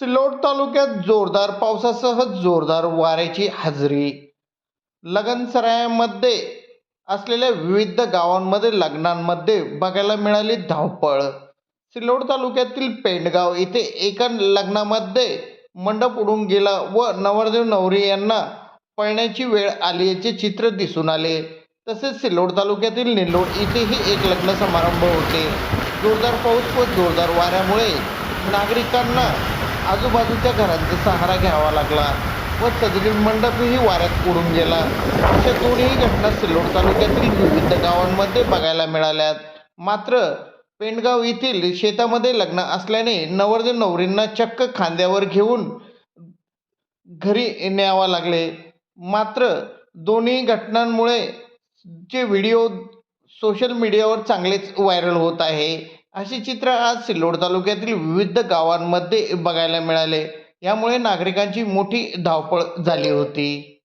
सिल्लोड तालुक्यात जोरदार पावसासह जोरदार वाऱ्याची हजेरी. लगनसरायामध्ये असलेल्या विविध गावांमध्ये लग्नांमध्ये बघायला मिळाली धावपळ. सिल्लोड तालुक्यातील पेंडगाव येथे एका लग्नामध्ये मंडप उडून गेला व नवरदेव नवरी यांना पळण्याची वेळ आल्याचे चित्र दिसून आले. तसेच सिल्लोड तालुक्यातील निल्लोड इथेही एक लग्न समारंभ होते. जोरदार पाऊस व जोरदार वाऱ्यामुळे नागरिकांना आजूबाजूच्या घरांचा सहारा घ्यावा लागला व सदरील मंडपही वाऱ्यात उडून गेला. अशा दोन्ही घटना सिल्लोड तालुक्यातील विविध गावांमध्ये बघायला मिळाल्यात. मात्र पेंडगाव येथील शेतामध्ये लग्न असल्याने नवरदेव नवरींना चक्क खांद्यावर घेऊन घरी न्यावा लागले. मात्र दोन्ही घटनांमुळे जे व्हिडिओ सोशल मीडियावर चांगलेच व्हायरल होत आहे. असे चित्र आज सिल्लोड तालुक्यातील विविध गावांमध्ये बघायला मिळाले. यामुळे नागरिकांची मोठी धावपळ झाली होती.